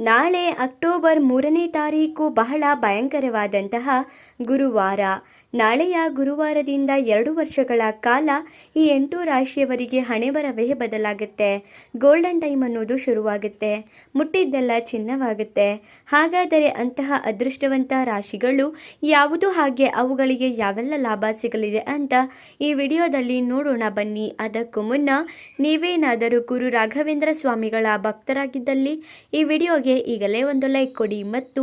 ನಾಳೆ ಅಕ್ಟೋಬರ್ ಮೂರನೇ ತಾರೀಕು ಬಹಳ ಭಯಂಕರವಾದಂತಹ ಗುರುವಾರ. ನಾಳೆಯ ಗುರುವಾರದಿಂದ ಎರಡು ವರ್ಷಗಳ ಕಾಲ ಈ ಎಂಟು ರಾಶಿಯವರಿಗೆ ಹಣೆ ಬರವೇ ಬದಲಾಗುತ್ತೆ. ಗೋಲ್ಡನ್ ಟೈಮ್ ಅನ್ನೋದು ಶುರುವಾಗುತ್ತೆ. ಮುಟ್ಟಿದ್ದೆಲ್ಲ ಚಿನ್ನವಾಗುತ್ತೆ. ಹಾಗಾದರೆ ಅಂತಹ ಅದೃಷ್ಟವಂತ ರಾಶಿಗಳು ಯಾವುದು ಹಾಗೆ ಅವುಗಳಿಗೆ ಯಾವೆಲ್ಲ ಲಾಭ ಸಿಗಲಿದೆ ಅಂತ ಈ ವಿಡಿಯೋದಲ್ಲಿ ನೋಡೋಣ ಬನ್ನಿ. ಅದಕ್ಕೂ ಮುನ್ನ ನೀವೇನಾದರೂ ಗುರು ರಾಘವೇಂದ್ರ ಸ್ವಾಮಿಗಳ ಭಕ್ತರಾಗಿದ್ದಲ್ಲಿ ಈ ವಿಡಿಯೋಗೆ ಈಗಲೇ ಒಂದು ಲೈಕ್ ಕೊಡಿ ಮತ್ತು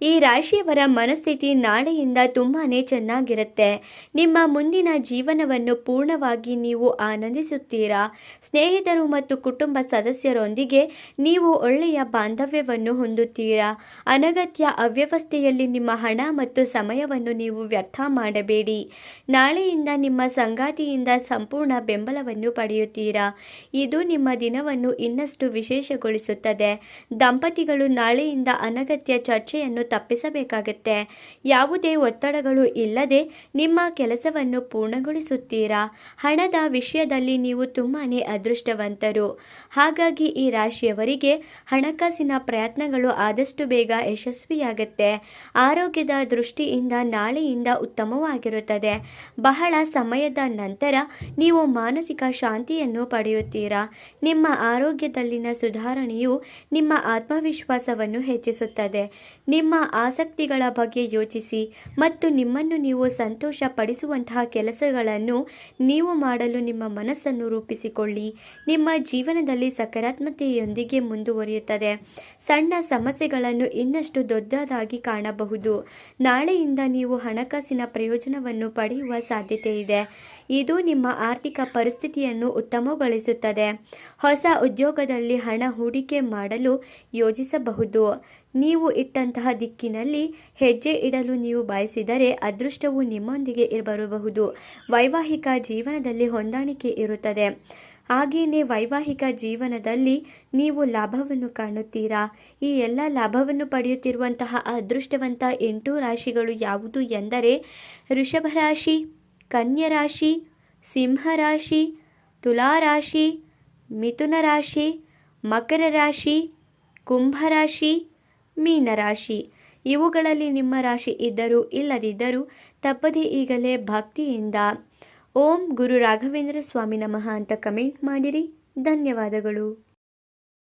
ಈ ರಾಶಿಯವರ ಮನಸ್ಥಿತಿ ನಾಳೆಯಿಂದ ತುಂಬಾ ಚೆನ್ನಾಗಿರುತ್ತೆ. ನಿಮ್ಮ ಮುಂದಿನ ಜೀವನವನ್ನು ಪೂರ್ಣವಾಗಿ ನೀವು ಆನಂದಿಸುತ್ತೀರಾ? ಸ್ನೇಹಿತರು ಮತ್ತು ಕುಟುಂಬ ಸದಸ್ಯರೊಂದಿಗೆ ನೀವು ಒಳ್ಳೆಯ ಬಾಂಧವ್ಯವನ್ನು ಹೊಂದುತ್ತೀರಾ? ಅನಗತ್ಯ ಅವ್ಯವಸ್ಥೆಯಲ್ಲಿ ನಿಮ್ಮ ಹಣ ಮತ್ತು ಸಮಯವನ್ನು ನೀವು ವ್ಯರ್ಥ ಮಾಡಬೇಡಿ. ನಾಳೆಯಿಂದ ನಿಮ್ಮ ಸಂಗಾತಿಯಿಂದ ಸಂಪೂರ್ಣ ಬೆಂಬಲವನ್ನು ಪಡೆಯುತ್ತೀರಾ? ಇದು ನಿಮ್ಮ ದಿನವನ್ನು ಇನ್ನಷ್ಟು ವಿಶೇಷಗೊಳಿಸುತ್ತದೆ. ದಂಪತಿಗಳು ನಾಳೆಯಿಂದ ಅನಗತ್ಯ ಚರ್ಚೆಯನ್ನು ತಪ್ಪಿಸಬೇಕಾಗತ್ತೆ. ಯಾವುದೇ ಒತ್ತಡಗಳು ಇಲ್ಲದೆ ನಿಮ್ಮ ಕೆಲಸವನ್ನು ಪೂರ್ಣಗೊಳಿಸುತ್ತೀರಾ? ಹಣದ ವಿಷಯದಲ್ಲಿ ನೀವು ತುಂಬಾ ಅದೃಷ್ಟವಂತರು. ಹಾಗಾಗಿ ಈ ರಾಶಿಯವರಿಗೆ ಹಣಕಾಸಿನ ಪ್ರಯತ್ನಗಳು ಆದಷ್ಟು ಬೇಗ ಯಶಸ್ವಿಯಾಗತ್ತೆ. ಆರೋಗ್ಯದ ದೃಷ್ಟಿಯಿಂದ ನಾಳೆಯಿಂದ ಉತ್ತಮವಾಗಿರುತ್ತದೆ. ಬಹಳ ಸಮಯದ ನಂತರ ನೀವು ಮಾನಸಿಕ ಶಾಂತಿಯನ್ನು ಪಡೆಯುತ್ತೀರಾ? ನಿಮ್ಮ ಆರೋಗ್ಯದಲ್ಲಿನ ಸುಧಾರಣೆಯು ನಿಮ್ಮ ಆತ್ಮವಿಶ್ವಾಸವನ್ನು ಹೆಚ್ಚಿಸುತ್ತದೆ. ನಿಮ್ಮ ಆಸಕ್ತಿಗಳ ಬಗ್ಗೆ ಯೋಚಿಸಿ ಮತ್ತು ನಿಮ್ಮನ್ನು ನೀವು ಸಂತೋಷ ಪಡಿಸುವಂತಹ ಕೆಲಸಗಳನ್ನು ನೀವು ಮಾಡಲು ನಿಮ್ಮ ಮನಸ್ಸನ್ನು ರೂಪಿಸಿಕೊಳ್ಳಿ. ನಿಮ್ಮ ಜೀವನದಲ್ಲಿ ಸಕಾರಾತ್ಮಕತೆಯೊಂದಿಗೆ ಮುಂದುವರಿಯುತ್ತದೆ. ಸಣ್ಣ ಸಮಸ್ಯೆಗಳನ್ನು ಇನ್ನಷ್ಟು ದೊಡ್ಡದಾಗಿ ಕಾಣಬಹುದು. ನಾಳೆಯಿಂದ ನೀವು ಹಣಕಾಸಿನ ಪ್ರಯೋಜನವನ್ನು ಪಡೆಯುವ ಸಾಧ್ಯತೆ ಇದೆ ಇದು ನಿಮ್ಮ ಆರ್ಥಿಕ ಪರಿಸ್ಥಿತಿಯನ್ನು ಉತ್ತಮಗೊಳಿಸುತ್ತದೆ. ಹೊಸ ಉದ್ಯೋಗದಲ್ಲಿ ಹಣ ಹೂಡಿಕೆ ಮಾಡಲು ಯೋಜಿಸಬಹುದು. ನೀವು ಇಟ್ಟಂತಹ ದಿಕ್ಕಿನಲ್ಲಿ ಹೆಜ್ಜೆ ಇಡಲು ನೀವು ಬಯಸಿದರೆ ಅದೃಷ್ಟವು ನಿಮ್ಮೊಂದಿಗೆ ಇರಬರಬಹುದು ವೈವಾಹಿಕ ಜೀವನದಲ್ಲಿ ಹೊಂದಾಣಿಕೆ ಇರುತ್ತದೆ. ಹಾಗೆಯೇ ವೈವಾಹಿಕ ಜೀವನದಲ್ಲಿ ನೀವು ಲಾಭವನ್ನು ಕಾಣುತ್ತೀರಾ? ಈ ಎಲ್ಲ ಲಾಭವನ್ನು ಪಡೆಯುತ್ತಿರುವಂತಹ ಅದೃಷ್ಟವಂತ ಎಂಟು ರಾಶಿಗಳು ಯಾವುದು ಎಂದರೆ ವೃಷಭ ರಾಶಿ ಕನ್ಯಾ ರಾಶಿ ಸಿಂಹರಾಶಿ, ತುಲಾರಾಶಿ ಮಿಥುನ ರಾಶಿ ಮಕರ ರಾಶಿ ಕುಂಭರಾಶಿ, ಮೀನರಾಶಿ. ಇವುಗಳಲ್ಲಿ ನಿಮ್ಮ ರಾಶಿ ಇದ್ದರೂ ಇಲ್ಲದಿದ್ದರೂ ತಪ್ಪದೇ ಈಗಲೇ ಭಕ್ತಿಯಿಂದ ಓಂ ಗುರು ರಾಘವೇಂದ್ರ ಸ್ವಾಮಿ ನಮಃ ಅಂತ ಕಮೆಂಟ್ ಮಾಡಿರಿ. ಧನ್ಯವಾದಗಳು.